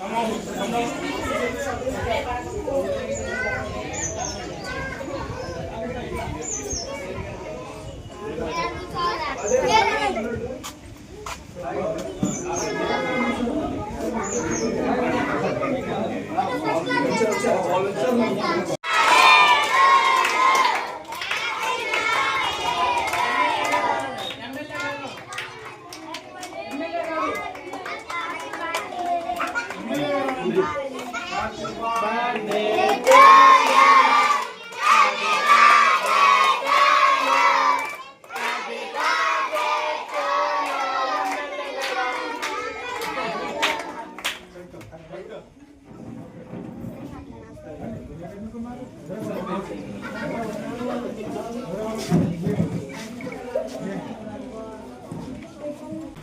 Vamos, vamos.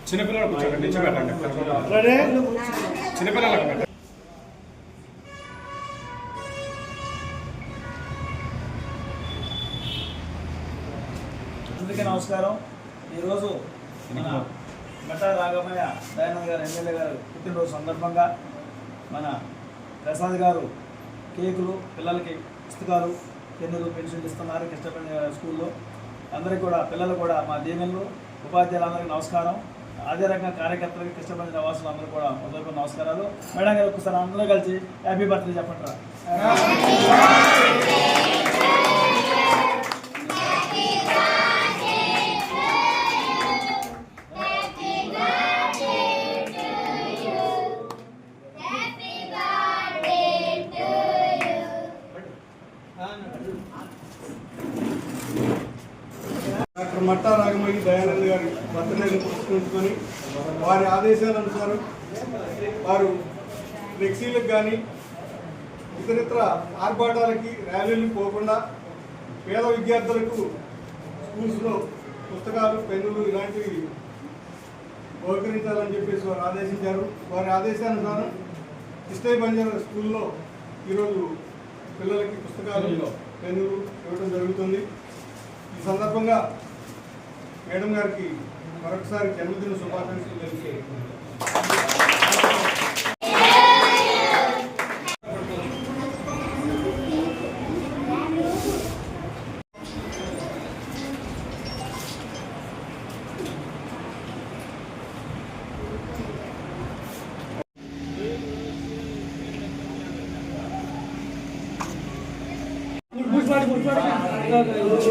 చిన్నపిల్లలు కూర్చోండి నిచ్చి పెట్టండి చిన్నపిల్లలకు పెట్టండి అందరికీ నమస్కారం. ఈరోజు మన గట్టా రాఘమయ్య దయానంద్ గారు ఎమ్మెల్యే గారు పుట్టినరోజు సందర్భంగా మన ప్రసాద్ గారు కేకులు పిల్లలకి పుస్తకాలు పెన్నులు పెన్షన్లు ఇస్తున్నారు కష్టపడిన స్కూల్లో. అందరికీ కూడా పిల్లలు కూడా మా దీవెనలు. ఉపాధ్యాయులందరికీ నమస్కారం. అదే రకంగా కార్యకర్తలకి కష్టపడిన వాసులు అందరూ కూడా మొదలు నమస్కారాలు. మేడం గారు ఒకసారి అందరూ కలిసి హ్యాపీ బర్త్డే చెప్పండి డాక్టర్ మట్టా రాగమయ్య దయానంద్ గారి భర్తలను పురస్కరించుకొని వారి ఆదేశానుసారం వారు ఫ్లెక్సీలకు కానీ ఇతరితర ఆర్భాటాలకి ర్యాలీలకు పోకుండా పేద విద్యార్థులకు స్కూల్స్లో పుస్తకాలు పెన్నులు ఇలాంటివి బహుకరించాలని చెప్పేసి వారు ఆదేశించారు. వారి ఆదేశానుసారం ఇష్టై బంజారా స్కూల్లో ఈరోజు పిల్లలకి పుస్తకాలు పెన్నులు ఇవ్వడం జరుగుతుంది. ఈ సందర్భంగా మేడం గారికి మరొకసారి జన్మదిన శుభాకాంక్షలు తెలియజేస్తున్నాను ఇవాళ ఈరోజు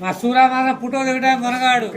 మా సూరామాత ఫోటో దిగడం మనగాడు